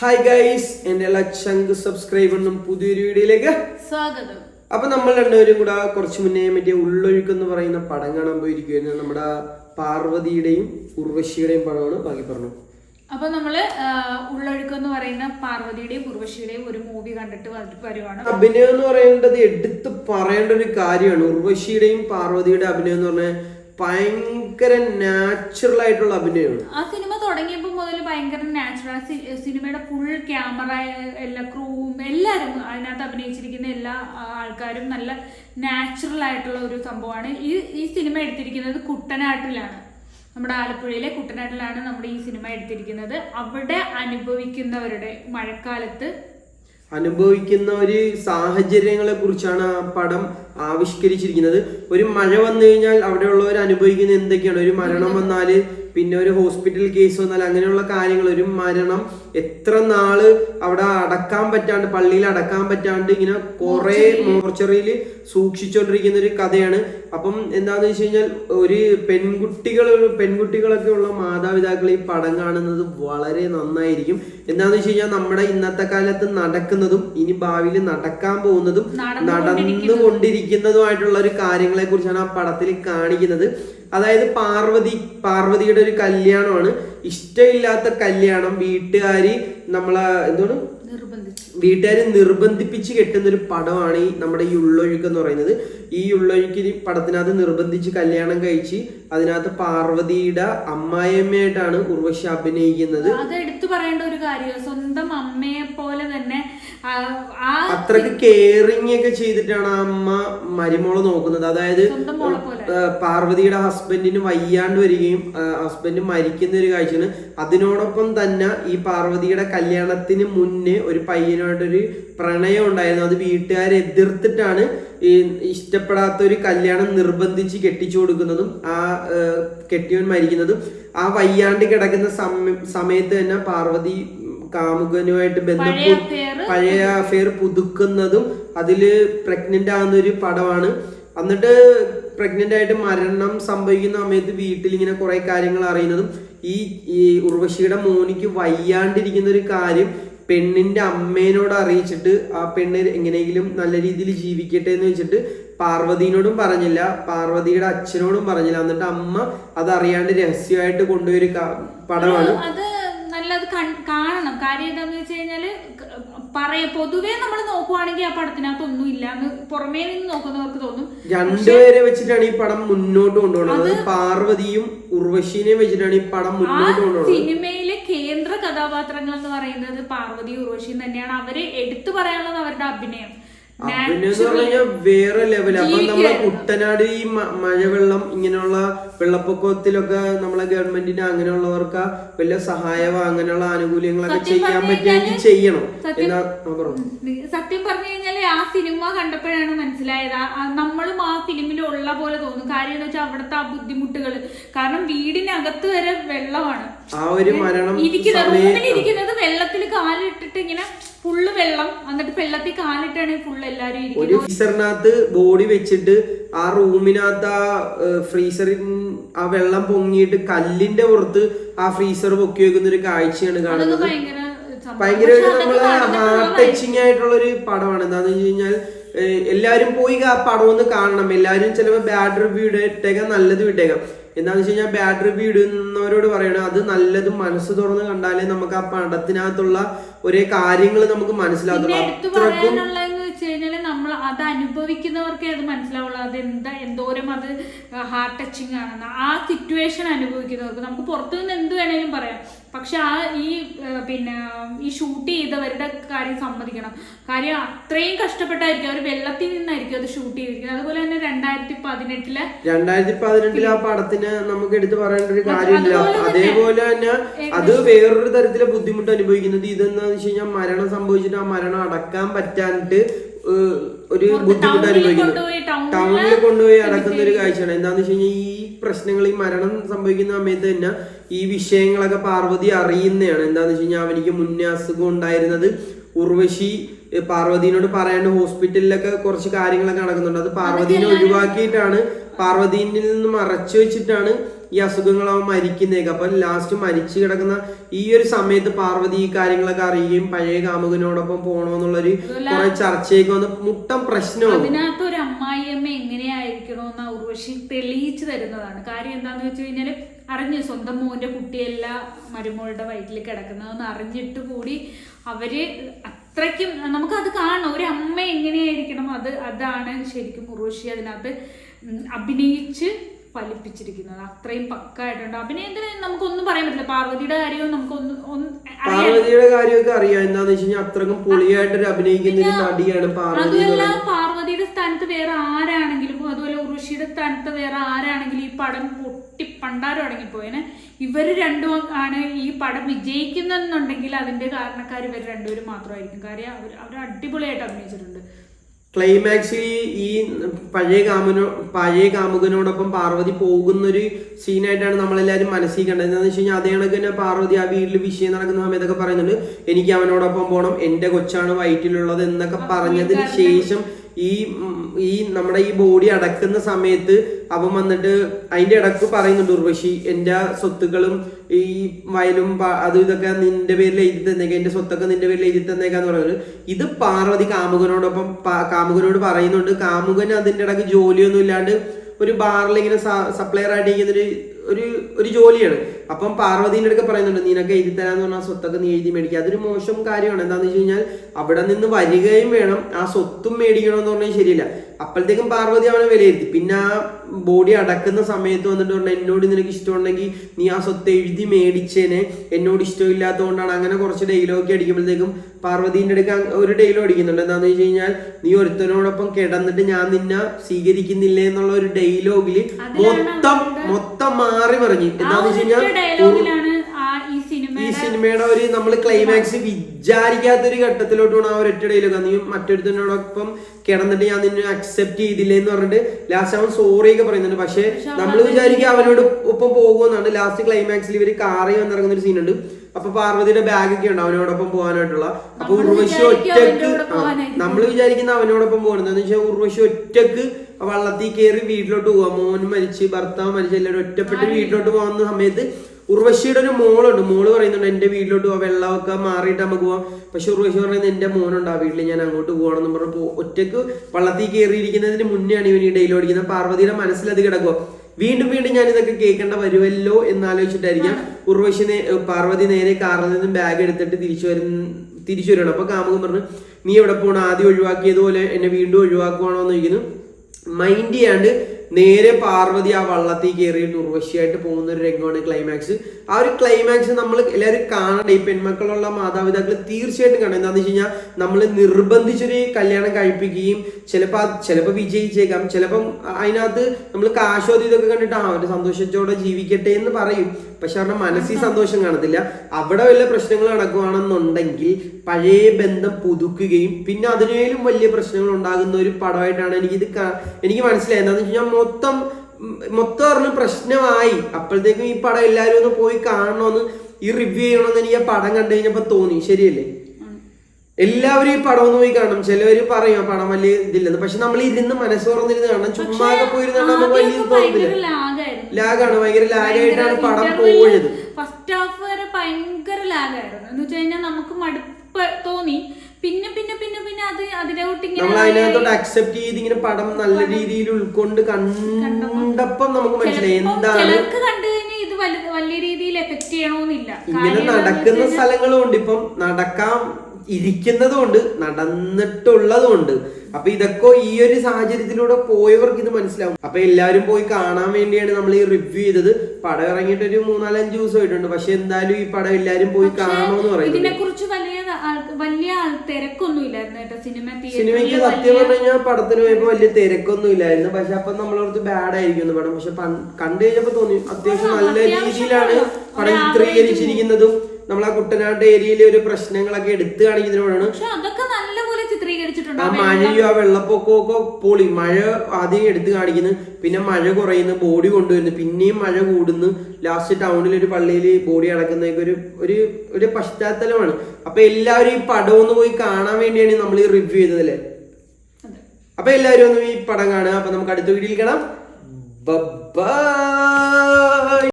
Hi guys എന്റെ എല്ലാ ചങ്ക് സബ്സ്ക്രൈബറിനും പുതിയൊരു വീഡിയോയിലേക്ക് സ്വാഗതം. അപ്പൊ നമ്മൾ രണ്ടുപേരും കൂടെ കുറച്ച് മുന്നേ മറ്റേ ഉള്ളൊഴുക്ക് എന്ന് പറയുന്ന പടം കാണാൻ പോയിരിക്കുകയായിരുന്നു. നമ്മുടെ പാർവതിയുടെയും ഉർവശിയുടെയും പടമാണ് ബാക്കി പറഞ്ഞു അപ്പൊ നമ്മൾ ഉള്ളൊഴുക്ക് എന്ന് പറയുന്ന പാർവതിയുടെയും ഉർവശിയുടെയും ഒരു മൂവി കണ്ടിട്ട് വരുവാണ്. അഭിനയം എന്ന് പറയേണ്ടത് എടുത്ത് പറയേണ്ട ഒരു കാര്യമാണ്. ഉർവശിയുടെയും പാർവതിയുടെ അഭിനയം എന്ന് പറഞ്ഞാൽ ഭയങ്കര നാച്ചുറൽ ആയിട്ടുള്ള അഭിനയമാണ്. ആ സിനിമ തുടങ്ങിയപ്പോൾ മുതൽ ഭയങ്കര നാച്ചുറൽ സിനിമയുടെ ഫുൾ ക്യാമറ എല്ലാ ക്രൂവും എല്ലാവരും അതിനകത്ത് അഭിനയിച്ചിരിക്കുന്ന എല്ലാ ആൾക്കാരും നല്ല നാച്ചുറൽ ആയിട്ടുള്ള ഒരു സംഭവമാണ്. ഈ ഈ സിനിമ എടുത്തിരിക്കുന്നത് കുട്ടനാട്ടിലാണ്. നമ്മുടെ ആലപ്പുഴയിലെ കുട്ടനാട്ടിലാണ് നമ്മുടെ ഈ സിനിമ എടുത്തിരിക്കുന്നത്. അവിടെ അനുഭവിക്കുന്നവരുടെ മഴക്കാലത്ത് അനുഭവിക്കുന്ന ഒരു സാഹചര്യങ്ങളെ കുറിച്ചാണ് ആ പടം ആവിഷ്കരിച്ചിരിക്കുന്നത്. ഒരു മഴ വന്നു കഴിഞ്ഞാൽ അവിടെയുള്ളവർ അനുഭവിക്കുന്ന എന്തൊക്കെയാണ്? ഒരു മരണം വന്നാൽ പിന്നെ ഒരു ഹോസ്പിറ്റൽ കേസ് വന്നാൽ അങ്ങനെയുള്ള കാര്യങ്ങൾ. ഒരു മരണം എത്ര നാൾ അവിടെ അടക്കാൻ പറ്റാണ്ട് പള്ളിയിൽ അടക്കാൻ പറ്റാണ്ട് ഇങ്ങനെ കുറെ മോർച്ചറിയിൽ. സൂക്ഷിച്ചുകൊണ്ടിരിക്കുന്ന ഒരു കഥയാണ്. അപ്പം എന്താന്ന് വെച്ച് കഴിഞ്ഞാൽ ഒരു പെൺകുട്ടികൾ പെൺകുട്ടികളൊക്കെ ഉള്ള മാതാപിതാക്കൾ ഈ പടം കാണുന്നത് വളരെ നന്നായിരിക്കും. എന്താന്ന് വെച്ച് കഴിഞ്ഞാൽ നമ്മുടെ ഇന്നത്തെ കാലത്ത് നടക്കുന്നതും ഇനി ഭാവിയിൽ നടക്കാൻ പോകുന്നതും നടന്നുകൊണ്ടിരിക്കുന്നതുമായിട്ടുള്ള ഒരു കാര്യങ്ങളെ കുറിച്ചാണ് ആ പടത്തിൽ കാണിക്കുന്നത്. അതായത് പാർവതി പാർവതിയുടെ ഒരു കല്യാണമാണ്. ഇഷ്ടമില്ലാത്ത കല്യാണം. വീട്ടുകാരി നമ്മളെ എന്താണ്? വീട്ടുകാർ നിർബന്ധിപ്പിച്ച് കെട്ടുന്ന ഒരു പടമാണ് ഈ നമ്മുടെ ഈ ഉള്ളൊഴുക്ക് എന്ന് പറയുന്നത്. ഈ ഉള്ളൊഴുക്ക് ഈ പടത്തിനകത്ത് നിർബന്ധിച്ച് കല്യാണം കഴിച്ച് അതിനകത്ത് പാർവതിയുടെ അമ്മായിയമ്മയായിട്ടാണ് ഉർവശി അഭിനയിക്കുന്നത്. അത് എടുത്തു പറയേണ്ട ഒരു കാര്യം സ്വന്തം അമ്മയെ പോലെ തന്നെ അത്രയ്ക്ക് കെയറിങ് ഒക്കെ ചെയ്തിട്ടാണ് ആ അമ്മ മരുമോൾ നോക്കുന്നത്. അതായത് പാർവതിയുടെ ഹസ്ബൻഡിന് വയ്യാണ്ട് വരികയും ഹസ്ബൻഡ് മരിക്കുന്ന ഒരു കാഴ്ചയാണ്. അതിനോടൊപ്പം തന്നെ ഈ പാർവതിയുടെ കല്യാണത്തിന് മുന്നേ ഒരു പയ്യനായിട്ടൊരു പ്രണയം ഉണ്ടായിരുന്നു. അത് വീട്ടുകാരെ എതിർത്തിട്ടാണ് ഈ ഇഷ്ടപ്പെടാത്ത ഒരു കല്യാണം നിർബന്ധിച്ച് കെട്ടിച്ചു കൊടുക്കുന്നതും ആ കെട്ടിയവൻ മരിക്കുന്നതും. ആ വയ്യാണ്ട് കിടക്കുന്ന സമയത്ത് തന്നെ പാർവതി കാമുകനുമായിട്ട് ബന്ധപ്പെട്ട് പഴയ അഫെയർ പുതുക്കുന്നതും അതിൽ പ്രഗ്നന്റ് ആകുന്ന ഒരു പടമാണ്. എന്നിട്ട് പ്രഗ്നന്റ് ആയിട്ട് മരണം സംഭവിക്കുന്ന സമയത്ത് വീട്ടിൽ ഇങ്ങനെ കുറെ കാര്യങ്ങൾ അറിയുന്നതും ഈ ഈ ഉർവശിയുടെ മോനിക്ക് വയ്യാണ്ടിരിക്കുന്ന ഒരു കാര്യം പെണ്ണിന്റെ അമ്മേനോട് അറിയിച്ചിട്ട് ആ പെണ്ണ് എങ്ങനെയെങ്കിലും നല്ല രീതിയിൽ ജീവിക്കട്ടെ എന്ന് വെച്ചിട്ട് പാർവതിനോടും പറഞ്ഞില്ല. പാർവതിയുടെ അച്ഛനോടും പറഞ്ഞില്ല. എന്നിട്ട് അമ്മ അത് രഹസ്യമായിട്ട് കൊണ്ടുപോയൊരു പടമാണ്. അത് നല്ലത് അത് കാണണം. കാര്യം എന്താന്ന് വെച്ച് കഴിഞ്ഞാൽ ക- പറയ പൊതുവേ നമ്മൾ നോക്കുവാണെങ്കിൽ ആ പടത്തിനകത്ത് ഒന്നും ഇല്ല എന്ന് പുറമേ നിന്ന് നോക്കുന്നവർക്ക് തോന്നും. രണ്ടുപേരെ വെച്ചിട്ടാണ് ഈ പടം മുന്നോട്ട് കൊണ്ടുപോകുന്നത് പാർവതിയും ഉർവശിനെയും വെച്ചിട്ടാണ് ഈ പടം മുന്നോട്ട് കൊണ്ടുപോകുന്നത് സിനിമയിലെ കേന്ദ്ര കഥാപാത്രങ്ങൾ എന്ന് പറയുന്നത് പാർവതി ഉർവശിയും തന്നെയാണ്. അവരെ എടുത്തു പറയാനുള്ളത് അവരുടെ അഭിനയം. അഭിനയം എന്ന് പറഞ്ഞു വേറെ ലെവൽ അപ്പൊ നമ്മളെ കുട്ടനാട് ഈ മഴവെള്ളം ഇങ്ങനെയുള്ള വെള്ളപ്പൊക്കത്തിലൊക്കെ നമ്മളെ ഗവൺമെന്റിന് അങ്ങനെയുള്ളവർക്ക് വലിയ സഹായമോ അങ്ങനെയുള്ള ആനുകൂല്യങ്ങളൊക്കെ ചെയ്യാൻ പറ്റുമെങ്കിൽ ചെയ്യണം. എന്നാ സത്യം പറഞ്ഞു കഴിഞ്ഞാൽ ആ സിനിമ കണ്ടപ്പോഴാണ് മനസ്സിലായത്. നമ്മൾ ആ നമ്മളും ആ ഫിലിമിൽ ഉള്ള പോലെ തോന്നും. കാര്യം എന്ന് വെച്ചാൽ അവിടുത്തെ ആ ബുദ്ധിമുട്ടുകൾ കാരണം വീടിനകത്ത് വരെ വെള്ളമാണ്. ആ ഒരു മരണം ഇരിക്കുന്നത് സമയം റൂമിൽ ഇരിക്കുന്നത് വെള്ളത്തിൽ കാലിട്ടിട്ട് ഇങ്ങനെ ഫുള്ള് വെള്ളം. എന്നിട്ട് വെള്ളത്തിൽ കാലിട്ടാണ് ഫുള്ള് എല്ലാരും ഇരിക്കുന്നത്. ഒരു ഫ്രീസറിനകത്ത് ബോഡി വെച്ചിട്ട് ആ റൂമിനകത്ത് ആ ഫ്രീസറിൻ ആ വെള്ളം പൊങ്ങിയിട്ട് കല്ലിന്റെ പുറത്ത് ആ ഫ്രീസർ പൊക്കി വെക്കുന്ന ഒരു കാഴ്ചയാണ് അതൊക്കെ കാണുന്നത്. ഭയങ്കര സംഭവം. ഭയങ്കരമായിട്ട് പക്ഷെ അതൊക്കെ നമ്മളെ നടന്നിട്ടുള്ള ടച്ചിങ് ആയിട്ടുള്ള ഒരു പടമാണ്. എന്താന്ന് വെച്ച് കഴിഞ്ഞാൽ ഏഹ്, എല്ലാവരും പോയി ആ പടം ഒന്ന് കാണണം. എല്ലാരും ചിലപ്പോൾ ബാഡ് റിവ്യൂ ഇട്ടേക്കാം നല്ലത് വിട്ടേക്കാം. എന്താന്ന് വെച്ച് കഴിഞ്ഞാൽ ബാഡ് റിവ്യൂ ഇടുന്നവരോട് പറയണം അത് നല്ലതും മനസ്സ് തുറന്ന് കണ്ടാലേ നമുക്ക് ആ പടത്തിനകത്തുള്ള ഒരേ കാര്യങ്ങൾ നമുക്ക് മനസ്സിലാകത്തുള്ളൂ. അത്രക്കും നമ്മൾ അത് അനുഭവിക്കുന്നവർക്കേ അത് മനസ്സിലാവുള്ളൂ. അത് എന്താ എന്തോരം അത് ഹാർട്ട് ടച്ചിങ് ആണെന്ന്. ആ സിറ്റുവേഷൻ അനുഭവിക്കുന്നവർക്ക് നമുക്ക് പുറത്തു നിന്ന് എന്ത് വേണേലും പറയാം. പക്ഷെ ആ ഈ പിന്നെ ഈ ഷൂട്ട് ചെയ്തവരുടെ കാര്യം സമ്മതിക്കണം. കാര്യം അത്രയും കഷ്ടപ്പെട്ടായിരിക്കും. അവർ വെള്ളത്തിൽ നിന്നായിരിക്കും അത് ഷൂട്ട് ചെയ്തിരിക്കുന്നത്. അതുപോലെ തന്നെ രണ്ടായിരത്തി പതിനെട്ടിലെ രണ്ടായിരത്തി പതിനെട്ടിലെ ആ പടത്തിന് നമുക്ക് എടുത്തു പറയേണ്ട ഒരു കാര്യമില്ല. അതേപോലെ തന്നെ അത് വേറൊരു തരത്തിലെ ബുദ്ധിമുട്ട് അനുഭവിക്കുന്നത് ഇതെന്താന്ന് വെച്ച് കഴിഞ്ഞാൽ മരണം സംഭവിച്ചിട്ട് ആ മരണം അടക്കാൻ പറ്റാണ്ട് ഒരു ബുദ്ധിമുട്ട് ടൗണിൽ അനുഭവിക്കുന്നത് കൊണ്ടുപോയി ടൗണിൽ കൊണ്ടുപോയി അടക്കുന്ന ഒരു കാഴ്ചയാണ്. എന്താന്ന് വെച്ച് കഴിഞ്ഞാൽ ഈ പ്രശ്നങ്ങൾ ഈ മരണം സംഭവിക്കുന്ന സമയത്ത് തന്നെ ഈ വിഷയങ്ങളൊക്കെ പാർവതി അറിയുന്നതാണ്. എന്താന്ന് വെച്ച് കഴിഞ്ഞാൽ അവനിക്ക് മുന്നേ അസുഖം ഉണ്ടായിരുന്നത് ഉർവശി പാർവതിനോട് പറയാണ്ട് ഹോസ്പിറ്റലിലൊക്കെ കുറച്ച് കാര്യങ്ങളൊക്കെ നടക്കുന്നുണ്ട്. അത് പാർവതിനെ ഒഴിവാക്കിയിട്ടാണ് പാർവതിയിൽ നിന്ന് മറച്ചു വെച്ചിട്ടാണ് ഈ അസുഖങ്ങളാവും മരിക്കുന്നേക്ക് അപ്പൊ ലാസ്റ്റ് മരിച്ചു കിടക്കുന്ന ഈ ഒരു സമയത്ത് പാർവതി ഈ കാര്യങ്ങളൊക്കെ അറിയുകയും പഴയ കാമുകനോടൊപ്പം പോണോന്നുള്ളൊരു കുറെ ചർച്ചയൊക്കെ വന്ന് മുട്ടം പ്രശ്നവും. അതിനകത്ത് ഒരു അമ്മായിയമ്മ എങ്ങനെയായിരിക്കണമെന്ന് ഉർവശി തെളിയിച്ചു തരുന്നതാണ്. കാര്യം എന്താന്ന് വെച്ച് കഴിഞ്ഞാൽ അറിഞ്ഞു സ്വന്തം മോന്റെ കുട്ടിയല്ല മരുമോളുടെ വയറ്റിൽ കിടക്കുന്നതെന്ന് അറിഞ്ഞിട്ട് കൂടി അവർ അത്രയ്ക്കും നമുക്കത് കാണണം. ഒരു അമ്മ എങ്ങനെയായിരിക്കണം അത്? അതാണ് ശരിക്കും ഉർവശി അതിനകത്ത് അഭിനയിച്ച് ഫലിപ്പിച്ചിരിക്കുന്നത്. അത്രയും പക്കായിട്ടുണ്ട്. അഭിനയത്തിന് നമുക്കൊന്നും പറയാൻ പറ്റില്ല. പാർവതിയുടെ കാര്യവും നമുക്കൊന്നും പാർവതിയുടെ കാര്യമൊക്കെ അറിയാം. എന്താന്ന് വെച്ച് കഴിഞ്ഞാൽ അത്രക്കും പൊളിയായിട്ട് അഭിനയിക്കുന്ന ഒരു നടിയാണ് പാർവതി അതുമല്ല പാർവതിയുടെ സ്ഥാനത്ത് വേറെ ആരാണെങ്കിലും അതുപോലെ ഉറുഷിയുടെ സ്ഥാനത്ത് വേറെ ആരാണെങ്കിലും ഈ പടം പൊട്ടി പണ്ടാരം അടങ്ങിപ്പോയേനെ. ഇവർ രണ്ടും ആണ് ഈ പടം വിജയിക്കുന്നെന്നുണ്ടെങ്കിൽ അതിന്റെ കാരണക്കാർ ഇവർ രണ്ടുപേരും മാത്രമായിരിക്കും. കാര്യം അവർ അവർ അടിപൊളിയായിട്ട് അഭിനയിച്ചിട്ടുണ്ട്. ക്ലൈമാക്സിൽ ഈ പഴയ കാമുനോ പഴയ കാമുകനോടൊപ്പം പാർവതി പോകുന്നൊരു സീനായിട്ടാണ് നമ്മളെല്ലാവരും മനസ്സിൽ കണ്ടത് എന്താണെന്ന് വെച്ച് കഴിഞ്ഞാൽ അതേ കണക്ക് തന്നെ പാർവതി ആ വീട്ടിൽ വിഷയം നടക്കുന്ന സമയത്തൊക്കെ പറയുന്നുണ്ട് എനിക്ക് അവനോടൊപ്പം പോകണം എന്റെ കൊച്ചാണ് വയറ്റിലുള്ളത് എന്നൊക്കെ പറഞ്ഞതിന് ശേഷം ഈ ഈ നമ്മുടെ ഈ ബോഡി അടക്കുന്ന സമയത്ത് അവൻ വന്നിട്ട് അതിന്റെ ഇടയ്ക്ക് പറയുന്നുണ്ട് ഉർവശി എന്റെ സ്വത്തുക്കളും ഈ വയലും അതും ഇതൊക്കെ നിന്റെ പേരിൽ എഴുതി തന്നേക്കാം എന്റെ സ്വത്തൊക്കെ നിന്റെ പേരിൽ എഴുതി തന്നേക്കാന്ന് പറയുന്നത് ഇത് പാർവതി കാമുകനോടൊപ്പം കാമുകനോട് പറയുന്നുണ്ട്. കാമുകൻ അതിന്റെ ഇടയ്ക്ക് ജോലിയൊന്നും ഇല്ലാണ്ട് ഒരു ബാറിൽ ഇങ്ങനെ സപ്ലയർ ആയിട്ട് ഇരിക്കുന്ന ഒരു ഒരു ജോലിയാണ്. അപ്പം പാർവതിന്റെ അടുക്ക പറയുന്നുണ്ട് നിനക്ക് എഴുതി തരാന്ന് പറഞ്ഞാൽ ആ സ്വത്തൊക്കെ നീ എഴുതി മേടിക്കുക അതൊരു മോശം കാര്യമാണ്. എന്താണെന്ന് വെച്ച് കഴിഞ്ഞാൽ അവിടെ നിന്ന് വരികയും വേണം ആ സ്വത്തും മേടിക്കണമെന്ന് പറഞ്ഞാൽ ശരിയില്ല. അപ്പോഴത്തേക്കും പാർവതി അവനെ വിലയിരുത്തി. പിന്നെ ആ ബോഡി അടക്കുന്ന സമയത്ത് വന്നിട്ട് പറഞ്ഞു എന്നോട് നിനക്ക് ഇഷ്ടമുണ്ടെങ്കിൽ നീ ആ സ്വത്ത് എഴുതി മേടിച്ചേനെ. എന്നോട് ഇഷ്ടമില്ലാത്തതുകൊണ്ടാണ് അങ്ങനെ കുറച്ച് ഡയലോഗ് അടിക്കുമ്പോഴത്തേക്കും പാർവതീന്റെ അടുക്ക ഒരു ഡെയിലോ അടിക്കുന്നുണ്ട്. എന്താന്ന് വെച്ച് കഴിഞ്ഞാൽ നീ ഒരുത്തനോടൊപ്പം കിടന്നിട്ട് ഞാൻ നിന്നെ സ്വീകരിക്കുന്നില്ലേ? എന്നുള്ള ഒരു ഡെയിലോഗിൽ മൊത്തം മൊത്തം മാറി പറഞ്ഞു എന്താന്ന് വെച്ച് കഴിഞ്ഞാൽ ഡയലോഗിലാണ് ഈ സിനിമയുടെ ഒരു നമ്മൾ ക്ലൈമാക്സ് വിചാരിക്കാത്തൊരു ഘട്ടത്തിലോട്ടാണ് ആ ഒരൊറ്റ ഡയലോഗ് നീ മറ്റൊരുത്തനോടൊപ്പം കിടന്നിട്ട് ഞാൻ നിന്നെ അക്സെപ്റ്റ് ചെയ്തില്ലേ എന്ന് പറഞ്ഞിട്ട് ലാസ്റ്റ് അവൻ സോറി ഒക്കെ പറയുന്നുണ്ട്. പക്ഷെ നമ്മൾ വിചാരിക്കുക അവനോട് ഒപ്പം പോകുമെന്നാണ്. ലാസ്റ്റ് ക്ലൈമാക്സിൽ ഇവർ കാറി വന്നിറങ്ങുന്ന ഒരു സീനുണ്ട് അപ്പൊ പാർവതിയുടെ ബാഗ് ഒക്കെ ഉണ്ട് അവനോടൊപ്പം പോകാനായിട്ടുള്ള. അപ്പൊ ഉർവശി ഒറ്റയ്ക്ക്. നമ്മൾ വിചാരിക്കുന്ന അവനോടൊപ്പം പോകണം. എന്താന്ന് വെച്ചാൽ ഉർവശി ഒറ്റയ്ക്ക് വള്ളത്തിൽ കയറി വീട്ടിലോട്ട് പോവാ. മോൻ മരിച്ച് ഭർത്താവ് മരിച്ച് എല്ലാവരും ഒറ്റപ്പെട്ട് വീട്ടിലോട്ട് പോകുന്ന സമയത്ത് ഉർവശിയുടെ ഒരു മോളുണ്ട്. മോൾ പറയുന്നുണ്ട് എന്റെ വീട്ടിലോട്ട് പോവാ വെള്ളമൊക്കെ മാറിയിട്ട് നമുക്ക് പോവാം. പക്ഷെ ഉർവശി പറയുന്നത് എന്റെ മോനുണ്ട് ആ വീട്ടിൽ ഞാൻ അങ്ങോട്ട് പോകണം എന്ന് പറഞ്ഞപ്പോ ഒറ്റയ്ക്ക് വള്ളത്തിൽ കയറിയിരിക്കുന്നതിന് മുന്നെയാണ് ഇവൻ ഈ ഡെയിലി ഓടിക്കുന്നത് പാർവതിയുടെ മനസ്സിൽ അത് കിടക്കുക വീണ്ടും വീണ്ടും ഞാൻ ഇതൊക്കെ കേൾക്കേണ്ട വരുമല്ലോ എന്നാലോചിച്ചിട്ടായിരിക്കാം ഉർവശി പാർവതി നേരെ കാറിൽ നിന്നും ബാഗ് എടുത്തിട്ട് തിരിച്ചു വരുന്ന തിരിച്ചു വരണം അപ്പൊ കാമുകൻ പറഞ്ഞു നീ എവിടെ പോകണം ആദ്യം ഒഴിവാക്കിയതുപോലെ എന്നെ വീണ്ടും ഒഴിവാക്കുവാണോ എന്ന് ചോദിക്കുന്നു. മൈൻഡ് ചെയ്യാണ്ട് നേരെ പാർവതി ആ വള്ളത്തിൽ കയറിയിട്ട് ഉർവശിയായിട്ട് പോകുന്ന ഒരു രംഗമാണ് ക്ലൈമാക്സ് ആ ഒരു ക്ലൈമാക്സ് നമ്മൾ എല്ലാവരും കാണണ്ടേ? ഈ പെൺമക്കളുള്ള മാതാപിതാക്കൾ തീർച്ചയായിട്ടും കാണണം. എന്താണെന്ന് വെച്ച് കഴിഞ്ഞാൽ നമ്മൾ നിർബന്ധിച്ചൊരു കല്യാണം കഴിപ്പിക്കുകയും ചിലപ്പോൾ ചിലപ്പോൾ വിജയിച്ചേക്കാം. ചിലപ്പം അതിനകത്ത് നമ്മൾ കാശോദ്യതൊക്കെ കണ്ടിട്ട് ആ ഒരു സന്തോഷത്തോടെ ജീവിക്കട്ടെ എന്ന് പറയും. പക്ഷെ അവരുടെ മനസ്സിൽ സന്തോഷം കാണത്തില്ല. അവിടെ വലിയ പ്രശ്നങ്ങൾ നടക്കുകയാണെന്നുണ്ടെങ്കിൽ പഴയ ബന്ധം പുതുക്കുകയും പിന്നെ അതിനേലും വലിയ പ്രശ്നങ്ങൾ ഉണ്ടാകുന്ന ഒരു പടമായിട്ടാണ് എനിക്ക് ഇത് എനിക്ക് മനസ്സിലായത്. എന്താണെന്ന് വെച്ച് കഴിഞ്ഞാൽ മൊത്തം മൊത്തം പറഞ്ഞ പ്രശ്നമായി. അപ്പോഴത്തേക്കും ഈ പടം എല്ലാവരും ഒന്ന് പോയി കാണണമെന്ന് ഈ റിവ്യൂ ചെയ്യണമെന്ന് എനിക്ക് ആ പടം കണ്ടു കഴിഞ്ഞപ്പോൾ തോന്നി. ശരിയല്ലേ? എല്ലാവരും ഈ പടം ഒന്ന് പോയി കാണണം. ചിലവര് പറയും ആ പടം വലിയ ഇതില്ലെന്ന്. പക്ഷെ നമ്മൾ ഇരുന്ന് മനസ്സോർന്നിരുന്ന് കാണണം. ചുമ്മാ പോയിരുന്ന് കാണാൻ വലിയ ലാഗായിരുന്നു ലാഗാണ് ഭയങ്കര ലാഗായിട്ടാണ് പടം പോയത്. ഫസ്റ്റ് ഹാഫ് വരെ ഭയങ്കര ലാഗായിരുന്നു. എന്ന് വെച്ച് കഴിഞ്ഞാൽ നമുക്ക് മടുപ്പ് തോന്നി. പിന്നെ പിന്നെ പിന്നെ പിന്നെ അത് അതിലോട്ട് നമ്മൾ അതിനകത്തോട്ട് അക്സെപ്റ്റ് ചെയ്ത് ഇങ്ങനെ പടം നല്ല രീതിയിൽ ഉൾക്കൊണ്ട് കണ്ടപ്പം നമുക്ക് മനസ്സിലായി എന്താണ് കണ്ടു കഴിഞ്ഞാൽ ഇത് വലിയ രീതിയിൽ എഫക്ട് ചെയ്യണമെന്നില്ല ഇങ്ങനെ നടക്കുന്ന സ്ഥലങ്ങളും ഉണ്ട് ഇപ്പം നടക്കാൻ ഇരിക്കുന്നതും കൊണ്ട് നടന്നിട്ടുള്ളത് കൊണ്ട് അപ്പൊ ഇതൊക്കെ ഈ ഒരു സാഹചര്യത്തിലൂടെ പോയവർക്ക് ഇത് മനസ്സിലാവും. അപ്പൊ എല്ലാവരും പോയി കാണാൻ വേണ്ടിയാണ് നമ്മൾ ഈ റിവ്യൂ ചെയ്തത്. പടം ഇറങ്ങിയിട്ട് ഒരു മൂന്നാലഞ്ച് ദിവസം ആയിട്ടുണ്ട്. പക്ഷെ എന്തായാലും ഈ പടം എല്ലാവരും പോയി കാണണമെന്ന് പറയുന്നത് ഇതിനെ കുറിച്ച് വലിയ വലിയ തിരക്കൊന്നും ഇല്ലായിരുന്നു കേട്ടോ സിനിമ സിനിമയ്ക്ക് സത്യം പറഞ്ഞു കഴിഞ്ഞാൽ പടത്തിന് പോയപ്പോ വലിയ തിരക്കൊന്നും ഇല്ലായിരുന്നു പക്ഷെ അപ്പൊ നമ്മളോർത്ത് ബാഡ് ആയിരിക്കുന്നു പടം. പക്ഷെ കണ്ടു കഴിഞ്ഞപ്പോ തോന്നി അത്യാവശ്യം നല്ല രീതിയിലാണ് പടം ചിത്രീകരിച്ചിരിക്കുന്നതും. നമ്മൾ ആ കുട്ടനാട് ഏരിയയിലെ ഒരു പ്രശ്നങ്ങളൊക്കെ എടുത്തു കാണിക്കുന്നതിനോടാണ്. പക്ഷെ അതൊക്കെ നല്ലപോലെ ചിത്രീകരിച്ചിട്ടുണ്ട്. ആ മഴയോ ആ വെള്ളപ്പൊക്കവും ഒക്കെ പൊളി. മഴ ആദ്യം എടുത്തു കാണിക്കുന്നു. പിന്നെ മഴ കുറയുന്നു ബോഡി കൊണ്ടുവരുന്നു. പിന്നെയും മഴ കൂടുന്നു. ലാസ്റ്റ് ടൗണിൽ ഒരു പള്ളിയിൽ ബോഡി അടക്കുന്നതൊക്കെ ഒരു ഒരു ഒരു പശ്ചാത്തലമാണ്. അപ്പൊ എല്ലാവരും ഈ പടം ഒന്ന് പോയി കാണാൻ വേണ്ടിയാണ് നമ്മൾ ഈ റിവ്യൂ ചെയ്തത് അല്ലേ? അപ്പൊ എല്ലാവരും ഒന്ന് ഈ പടം കാണുക. അപ്പൊ നമുക്ക് അടുത്ത വീഡിയോയിൽ കാണാം. ബൈ